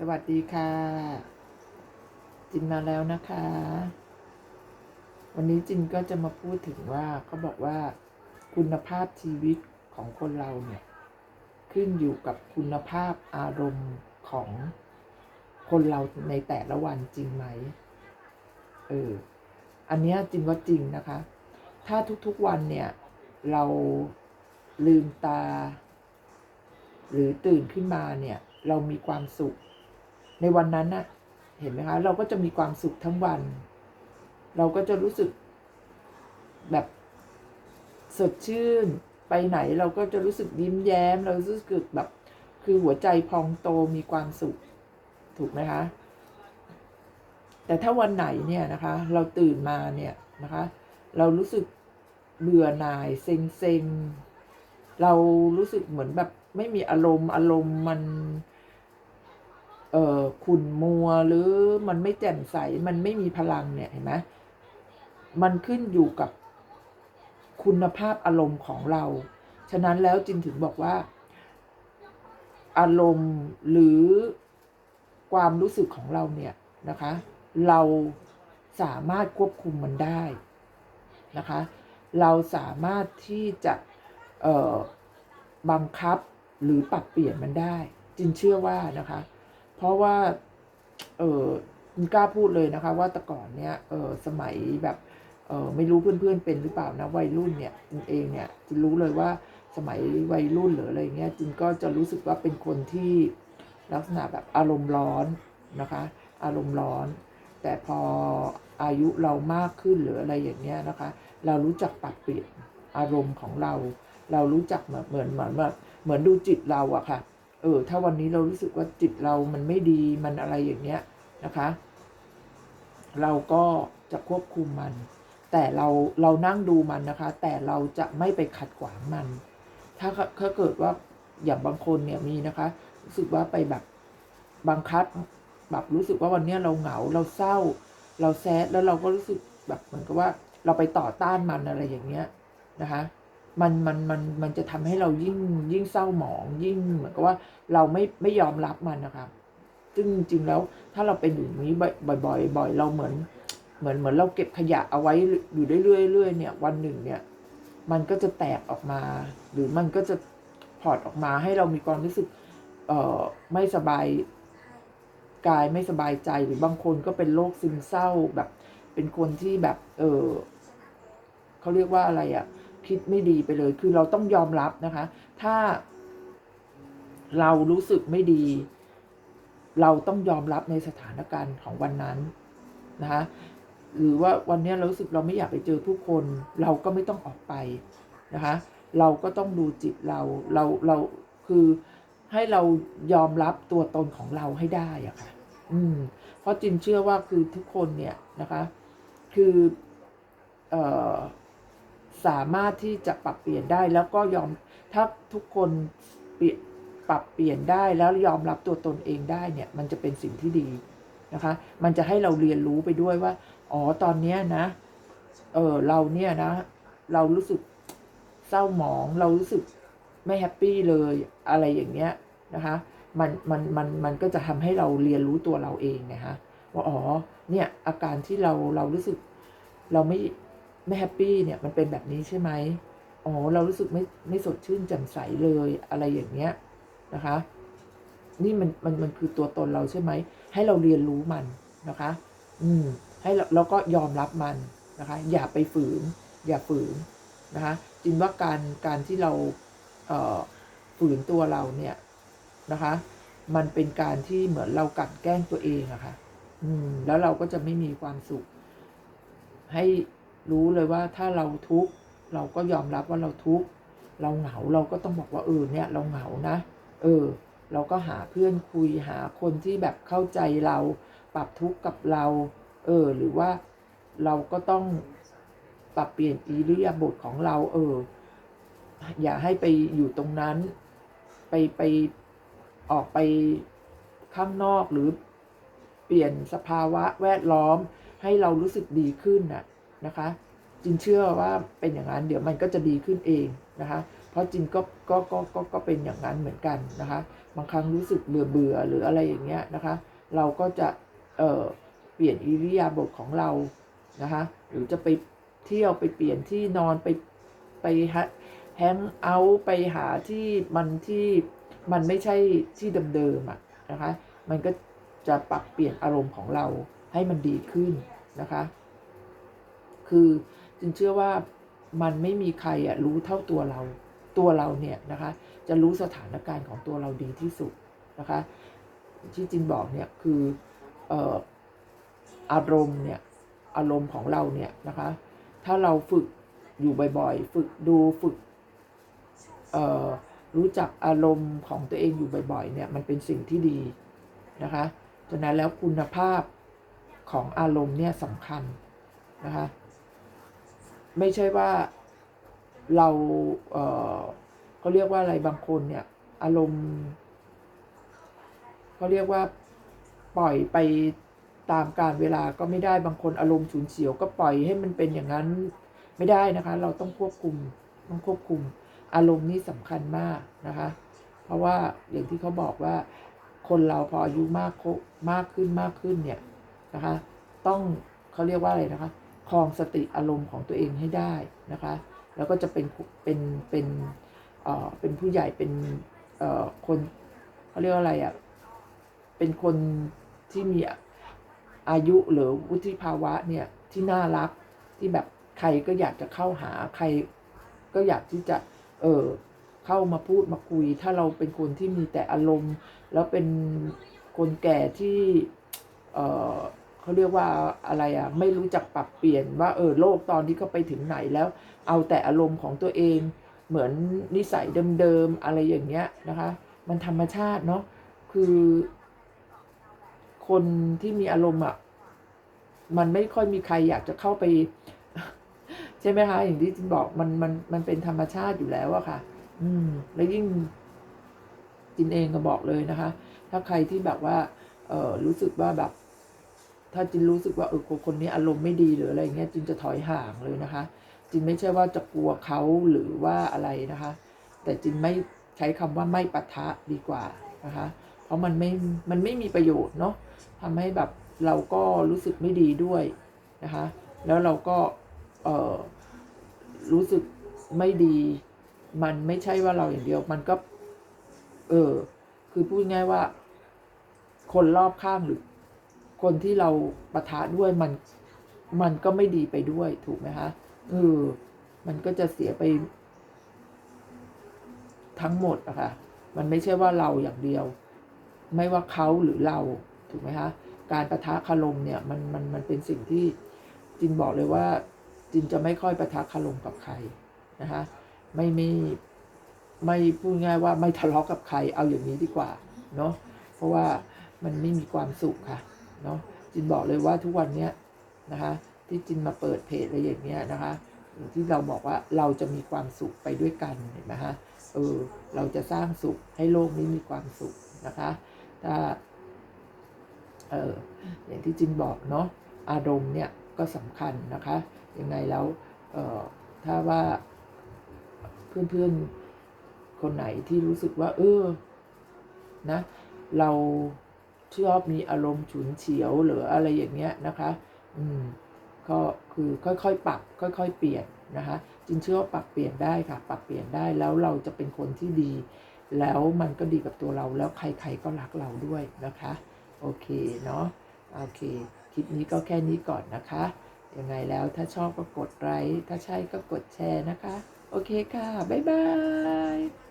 สวัสดีค่ะ จินมาแล้วนะคะ วันนี้จินก็จะมาพูดถึงว่าเขาบอกว่าคุณภาพชีวิตของคนเราเนี่ย ขึ้นอยู่กับคุณภาพอารมณ์ของคนเราในแต่ละวันจริงไหมเอออันเนี้ยจินว่าจริงนะคะ ถ้าทุกๆวันเนี่ย เราลืมตา หรือตื่นขึ้นมาเนี่ย เรามีความสุข ในวันนั้นน่ะ เห็นไหมคะ เราก็จะมีความสุขทั้งวัน เราก็จะรู้สึกแบบสดชื่น ไปไหนเราก็จะรู้สึกยิ้มแย้ม เรารู้สึกแบบ คือหัวใจพองโตมีความสุข ถูกไหมคะ แต่ถ้าวันไหนเนี่ยนะคะ เราตื่นมาเนี่ยนะคะ เรารู้สึกเบื่อหน่ายเซ็งเซ็งเรารู้สึกเหมือนแบบไม่มีอารมณ์อารมณ์มัน เอ่อขุ่นมัวหรือมันไม่แจ่มใสมันไม่มีพลังเนี่ยเห็นไหมมันขึ้นอยู่กับคุณภาพอารมณ์ของเรา ฉะนั้นแล้วจินถึงบอกว่า อารมณ์หรือความรู้สึกของเราเนี่ยนะคะ เราสามารถควบคุมมันได้นะคะ เราสามารถที่จะบังคับหรือปรับเปลี่ยนมันได้ จินเชื่อว่านะคะ เพราะว่า เออจินกล้าพูดเลยนะคะ ว่าแต่ก่อนเนี้ยเออสมัยแบบเออไม่รู้เพื่อนๆเป็นหรือเปล่านะวัยรุ่นเนี่ยจินเองเนี่ยจินรู้เลยว่าสมัยวัยรุ่นหรืออะไรเงี้ยจินก็จะรู้สึกว่าเป็นคนที่ลักษณะแบบอารมณ์ร้อนนะคะ อารมณ์ร้อน แต่พออายุเรามากขึ้นหรืออะไรอย่างเงี้ยนะคะ เรารู้จักปรับเปลี่ยนอารมณ์ของเรา เรารู้จักเหมือนเหมือนเหมือนแบบเหมือนดูจิตเราอะค่ะ เออ ถ้าวันนี้เรารู้สึกว่าจิตเรามันไม่ดีมันอะไรอย่างเงี้ยนะคะ เราก็จะควบคุมมัน แต่เราเรานั่งดูมันนะคะ แต่เราจะไม่ไปขัดขวางมัน ถ้าถ้าเกิดว่าอย่างบางคนเนี่ยมีนะคะ รู้สึกว่าไปแบบบังคับแบบรู้สึกว่าวันเนี้ยเราเหงาเราเศร้า เราแซดแล้วเราก็รู้สึกแบบเหมือนกับว่าเราไปต่อต้านมันอะไรอย่างเงี้ยนะคะ มันมันมันมันจะทำให้เรายิ่งยิ่งเศร้าหมอง ยิ่งเหมือนกับว่าเราไม่ไม่ยอมรับมันนะคะซึ่งจริงๆแล้วถ้าเราเป็นอย่างนี้บ่อยบ่อยบ่อยเราเหมือน เหมือนเหมือนเราเก็บขยะเอาไว้อยู่ได้เรื่อยๆเนี่ย วันหนึ่งเนี่ย มันก็จะแตกออกมา หรือมันก็จะพอร์ตออกมาให้เรามีความรู้สึก เอ่อไม่สบายกายไม่สบายใจหรือบางคนก็เป็นโรคซึมเศร้าแบบ เป็นคนที่แบบ เออเขาเรียกว่าอะไรอะ่ะ คิดไม่ดีไปเลย คือเราต้องยอมรับนะคะ ถ้าเรารู้สึกไม่ดี เราต้องยอมรับในสถานการณ์ของวันนั้นนะคะหรือว่าวันนี้เรารู้สึกเราไม่อยากไปเจอผู้คน เราก็ไม่ต้องออกไปนะคะ เราก็ต้องดูจิตเราเราเราคือให้เรายอมรับตัวตนของเราให้ได้อะค่ะ อืม เพราะจินเชื่อว่าคือทุกคนเนี่ยนะคะ คือ เอ่อ สามารถที่จะปรับเปลี่ยนได้แล้วก็ยอมถ้าทุกคนเปลี่ยนปรับเปลี่ยนได้แล้วยอมรับตัวตนเองได้เนี่ยมันจะเป็นสิ่งที่ดีนะคะ มันจะให้เราเรียนรู้ไปด้วยว่า อ๋อตอนเนี้ยนะ เออเราเนี่ยนะ เรารู้สึกเศร้าหมอง เรารู้สึกไม่แฮปปี้เลยอะไรอย่างเงี้ยนะคะ มันมันมันมันก็จะทำให้เราเรียนรู้ตัวเราเองนะคะว่าอ๋อเนี่ยอาการที่เราเรารู้สึกเราไม่ ไม่แฮปปี้เนี่ยมันเป็นแบบนี้ใช่ไหมอ๋อเรารู้สึกไม่ไม่สดชื่นแจ่มใสเลยอะไรอย่างเงี้ยนะคะ นี่มันมันมันคือตัวตนเราใช่ไหมให้เราเรียนรู้มันนะคะ อืม ให้เราแล้วก็ยอมรับมันนะคะ อย่าไปฝืน อย่าฝืนนะคะจินว่าการการที่เราเฝืนตัวเราเนี่ยนะคะ มันเป็นการที่เหมือนเรากลันแกล้งตัวเองอะค่ะ อืม แล้วเราก็จะไม่มีความสุข ให้ รู้เลยว่าถ้าเราทุกข์เราก็ยอมรับว่าเราทุกข์เราเหงาเราก็ต้องบอกว่าเออเนี่ยเราเหงานะ เออ เราก็หาเพื่อนคุยหาคนที่แบบเข้าใจเรา ปรับทุกข์กับเรา เออ หรือว่าเราก็ต้องปรับเปลี่ยนอิริยาบถของเรา เออ อย่าให้ไปอยู่ตรงนั้น ไปไปออกไปข้างนอกหรือเปลี่ยนสภาวะแวดล้อมให้เรารู้สึกดีขึ้นน่ะ นะคะ จินเชื่อว่าเป็นอย่างนั้น เดี๋ยวมันก็จะดีขึ้นเองนะคะ เพราะจริงก็ก็ก็ก็ก็เป็นอย่างนั้นเหมือนกันนะคะ บางครั้งรู้สึกเบื่อเบื่อหรืออะไรอย่างเงี้ยนะคะ เราก็จะเอ่อเปลี่ยนอิริยาบถของเรานะคะ หรือจะไปเที่ยวไปเปลี่ยนที่นอนไปไปแฮงเอาท์ไปหาที่มันที่มันไม่ใช่ที่เดิมๆอะนะคะ มันก็จะปรับเปลี่ยนอารมณ์ของเราให้มันดีขึ้นนะคะ คือ จึงเชื่อว่ามันไม่มีใครอะรู้เท่าตัวเราตัวเราเนี่ยนะคะ จะรู้สถานการณ์ของตัวเราดีที่สุดนะคะ ที่จินบอกเนี่ยคืออออารมณ์เนี่ยอารมณ์ของเราเนี่ยนะคะ ถ้าเราฝึกอยู่บ่อยๆ ฝึกดูฝึกรู้จักอารมณ์ของตัวเองอยู่บ่อยๆ เนี่ยมันเป็นสิ่งที่ดีนะคะฉะนั้นแล้วคุณภาพของอารมณ์เนี่ยสำคัญนะคะ ไม่ใช่ว่าเราเออเขาเรียกว่าอะไรบางคนเนี่ย อารมณ์เขาเรียกว่าปล่อยไปตามการเวลาก็ไม่ได้บางคนอารมณ์ฉุนเฉียวก็ปล่อยให้มันเป็นอย่างนั้นไม่ได้นะคะ เราต้องควบคุมต้องควบคุม อารมณ์นี่สำคัญมากนะคะ เพราะว่าอย่างที่เขาบอกว่า คนเราพออายุมากมากขึ้นมากขึ้นเนี่ยนะคะ ต้องเขาเรียกว่าอะไรนะคะ ครองสติอารมณ์ของตัวเองให้ได้นะคะ แล้วก็จะเป็นเป็นเป็นเอ่อเป็นผู้ใหญ่เป็นเอ่อคนเขาเรียกว่าอะไรอะ่ะเป็นคนที่มีอายุหรือวุฒิภาวะเนี่ยที่น่ารักที่แบบใครก็อยากจะเข้าหาใครก็อยากที่จะเออเข้ามาพูดมาคุย ถ้าเราเป็นคนที่มีแต่อารมณ์ แล้วเป็นคนแก่ที่เออ เขาเรียกว่าอะไรอะ่ะไม่รู้จักปรับเปลี่ยนว่าเออโลกตอนนี้เขาไปถึงไหนแล้ว เอาแต่อารมณ์ของตัวเอง เหมือนนิสัยเดิมๆอะไรอย่างเงี้ยนะคะ มันธรรมชาติเนาะคือ คนที่มีอารมณ์อะมันไม่ค่อยมีใครอยากจะเข้าไป ใช่ไหมคะ อย่างที่จินบอกมันมันมันเป็นธรรมชาติอยู่แล้วอะค่ะ อืม แล้วยิ่งจินเองก็บอกเลยนะคะ ถ้าใครที่แบบว่า เออรู้สึกว่าแบบ ถ้าจินรู้สึกว่าเออคนนี้อารมณ์ไม่ดีหรืออะไรเงี้ยจินจะถอยห่างเลยนะคะ จินไม่ใช่ว่าจะกลัวเขาหรือว่าอะไรนะคะ แต่จินไม่ใช้คำว่าไม่ปะทะดีกว่านะคะ เพราะมันไม่มันไม่มีประโยชน์เนาะทำให้แบบเราก็รู้สึกไม่ดีด้วยนะคะ แล้วเราก็เออรู้สึกไม่ดี มันไม่ใช่ว่าเราอย่างเดียว มันก็ เออคือพูดง่ายว่า คนรอบข้างหรือ คนที่เราปะทะด้วยมันมันก็ไม่ดีไปด้วยถูกไหมคะเออมันก็จะเสียไป ทั้งหมดอะค่ะ มันไม่ใช่ว่าเราอย่างเดียว ไม่ว่าเขาหรือเราถูกไหมคะการประทะคารมเนี่ยมันมันมันเป็นสิ่งที่จินบอกเลยว่า จินจะไม่ค่อยประทะคารมกับใครนะคะไม่ไม่ไม่พูดง่ายว่าไม่ทะเลาะกับใครเอาอย่างนี้ดีกว่าเนาะเพราะว่ามันไม่มีความสุขค่ะ เนาะจินบอกเลยว่าทุกวันเนี้ยนะคะ ที่จินมาเปิดเพจอะไรอย่างเงี้ยนะคะที่เราบอกว่าเราจะมีความสุขไปด้วยกันเห็นไหมฮะเออเราจะสร้างสุขให้โลกนี้มีความสุขนะคะถ้าเอออย่างที่จินบอกเนาะอารมณ์เนี่ยก็สำคัญนะคะยังไงแล้วเออถ้าว่าเพื่อนๆคนไหนที่รู้สึกว่า เออนะ เรา ชอบมีอารมณ์ฉุนเฉียวหรืออะไรอย่างเงี้ยนะคะ อืมก็คือค่อยๆปรับค่อยๆเปลี่ยนนะคะจินเชื่อว่าปรับเปลี่ยนได้ค่ะปรับเปลี่ยนได้แล้วเราจะเป็นคนที่ดี แล้วมันก็ดีกับตัวเราแล้วใครๆก็รักเราด้วยนะคะ โอเคเนาะโอเคคลิปนี้ก็แค่นี้ก่อนนะคะยังไงแล้วถ้าชอบก็กดไลค์ถ้าใช่ก็กดแชร์นะคะ โอเคค่ะ บ๊ายบาย